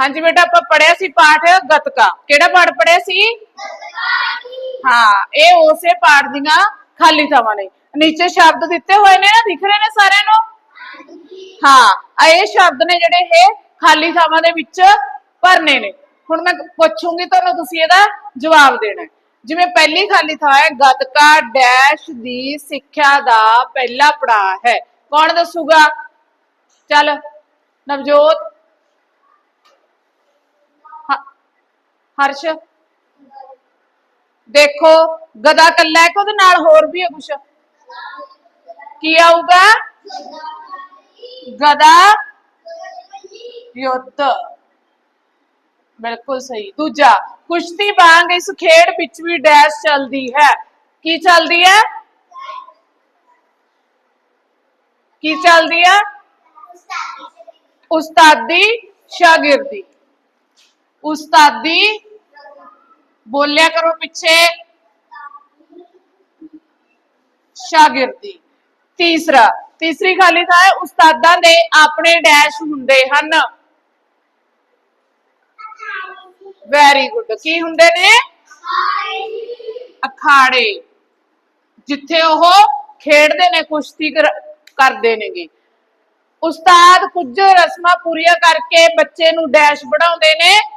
ਹਾਂਜੀ ਬੇਟਾ, ਆਪਾਂ ਪੜਿਆ ਸੀ ਪਾਠ ਗਤਕਾ। ਕਿਹੜਾ ਪਾਠ ਪੜਿਆ ਸੀ? ਹਾਂ, ਇਹ ਉਸੇ ਪਾਠ ਦੀਆਂ ਖਾਲੀ ਥਾਵਾਂ ਨੇ। ਨੀਚੇ ਸ਼ਬਦ ਦਿੱਤੇ ਹੋਏ ਨੇ ਨਾ, ਦਿਖ ਰਹੇ ਨੇ ਸਾਰਿਆਂ ਨੂੰ? ਹਾਂ ਇਹ ਸ਼ਬਦ ਨੇ ਜਿਹੜੇ ਇਹ ਖਾਲੀ ਥਾਵਾਂ ਦੇ ਵਿੱਚ ਭਰਨੇ ਨੇ। ਹੁਣ ਮੈਂ ਪੁੱਛੂੰਗੀ ਤੁਹਾਨੂੰ, ਤੁਸੀਂ ਇਹਦਾ ਜਵਾਬ ਦੇਣਾ ਜਿਵੇਂ ਪਹਿਲੀ ਖਾਲੀ ਥਾਂ ਹੈ, ਗਤਕਾ ਡੈਸ਼ ਦੀ ਸਿੱਖਿਆ ਦਾ ਪਹਿਲਾ ਪੜਾਅ ਹੈ। ਕੌਣ ਦੱਸੂਗਾ? ਚੱਲ, ਨਵਜੋਤ ਹ- ਹਰਸ਼। ਦੇਖੋ ਗਦਾ ਕੱਲਾ ਕਿ ਉਹਦੇ ਨਾਲ ਹੋਰ ਵੀ ਹੈ ਕੁਛ? ਕੀ ਆਊਗਾ? ਗਦਾ ਯੁੱਧ। ਬਿਲਕੁਲ ਸਹੀ। ਦੂਜਾ, ਕੁਸ਼ਤੀ ਵਾਂਗ ਇਸ ਖੇਡ ਵਿੱਚ ਵੀ ਡੈਸ਼ ਚੱਲਦੀ ਹੈ। ਕੀ ਚੱਲਦੀ ਹੈ? ਕੀ ਚੱਲਦੀ ਹੈ? ਉਸਤਾਦੀ ਸ਼ਾਗਿਰਦੀ। ਉਸਤਾਦੀ ਬੋਲਿਆ ਕਰੋ ਪਿੱਛੇ। ਸ਼ਾਗਿਰਦੀ। ਤੀਸਰਾ, ਤੀਸਰੀ ਖਾਲੀ ਥਾਂ ਹੈ, ਉਸਤਾਦਾਂ ਦੇ ਆਪਣੇ ਡੈਸ਼ ਹੁੰਦੇ ਹਨ। ਵੈਰੀ ਗੁੱਡ ਕੀ ਹੁੰਦੇ ਨੇ? ਅਖਾੜੇ। ਜਿੱਥੇ ਉਹ ਖੇਡਦੇ ਨੇ, ਕੁਸ਼ਤੀ ਕਰ- ਕਰਦੇ ਨੇਗੇ। ਉਸਤਾਦ ਕੁਝ ਰਸਮਾਂ ਪੂਰੀਆਂ ਕਰਕੇ ਬੱਚੇ ਨੂੰ ਡੈਸ਼ ਬਣਾਉਂਦੇ ਨੇ।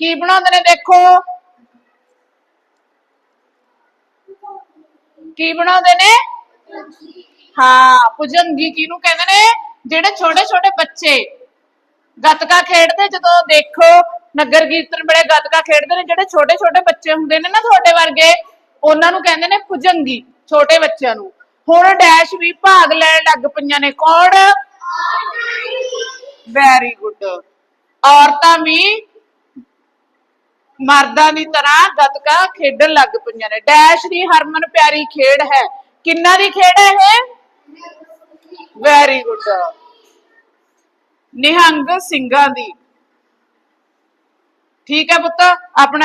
ਕੀ ਬਣਾਉਂਦੇ ਨੇ ਦੇਖੋ। ਕੀ ਬਣਾਉਂਦੇ ਨੇ? ਹਾਂ, ਭੁਜੰਗੀ ਕਿਹਨੂੰ ਕਹਿੰਦੇ ਨੇ? ਜਿਹੜੇ ਛੋਟੇ ਛੋਟੇ ਬੱਚੇ ਗੱਤਕਾ ਖੇਡਦੇ, ਜਦੋਂ ਦੇਖੋ ਨਗਰ ਕੀਰਤਨ ਵੇਲੇ ਗੱਤਕਾ ਖੇਡਦੇ ਨੇ, ਜਿਹੜੇ ਛੋਟੇ ਛੋਟੇ ਬੱਚੇ ਹੁੰਦੇ ਨੇ ਨਾ ਤੁਹਾਡੇ ਵਰਗੇ, ਉਹਨਾਂ ਨੂੰ ਕਹਿੰਦੇ ਨੇ ਪੁਜੰਗੀ ਛੋਟੇ ਬੱਚਿਆਂ ਨੂੰ। ਹੁਣ ਡੈਸ਼ ਵੀ ਭਾਗ ਲੈਣ ਲੱਗ ਪਈਆਂ ਨੇ, ਕੌਣ? ਵੈਰੀ ਗੁੱਡ ਔਰਤਾਂ ਵੀ ਮਰਦਾਂ ਦੀ ਤਰ੍ਹਾਂ ਗੱਤਕਾ ਖੇਡਣ ਲੱਗ ਪਈਆਂ ਨੇ। ਡੈਸ਼ ਦੀ ਹਰਮਨ ਪਿਆਰੀ ਖੇਡ ਹੈ। ਕਿੰਨਾ ਦੀ ਖੇਡ ਹੈ ਇਹ? ਵੈਰੀ ਗੁੱਡ ਨਿਹੰਗ ਸਿੰਘਾਂ ਦੀ। ਠੀਕ ਹੈ ਪੁੱਤ, ਆਪਣਾ